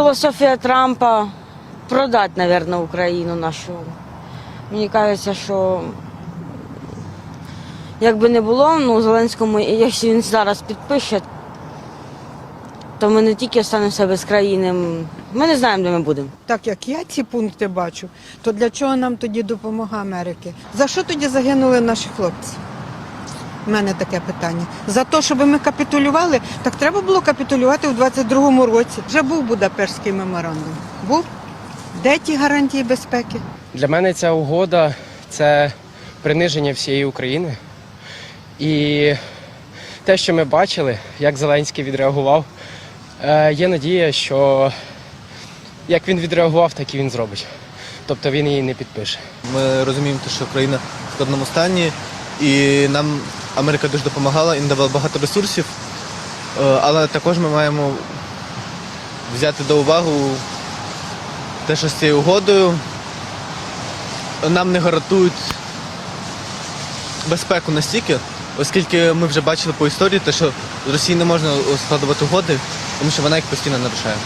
Філософія Трампа продати, мабуть, Україну нашу. Мені кажеться, що якби не було, ну, Зеленському, якщо він зараз підпише, то ми не тільки останемося без країни, ми не знаємо, де ми будемо. Так як я ці пункти бачу, то для чого нам тоді допомога Америки? За що тоді загинули наші хлопці? У мене таке питання. За те, щоб ми капітулювали, так треба було капітулювати у 22-му році. Вже був Будапештський меморандум. Був? Де ті гарантії безпеки? Для мене ця угода це приниження всієї України. І те, що ми бачили, як Зеленський відреагував, е, є надія, що як він відреагував, так і він зробить. Тобто він її не підпише. Ми розуміємо, що Україна в складному стані, і нам Америка дуже допомагала і надавала багато ресурсів. Е, Але також ми маємо взяти до уваги те, що з цією угодою нам не гарантують безпеку настільки, оскільки ми вже бачили по історії, те, що з Росії не можна складувати угоди, тому що вона їх постійно нарушає.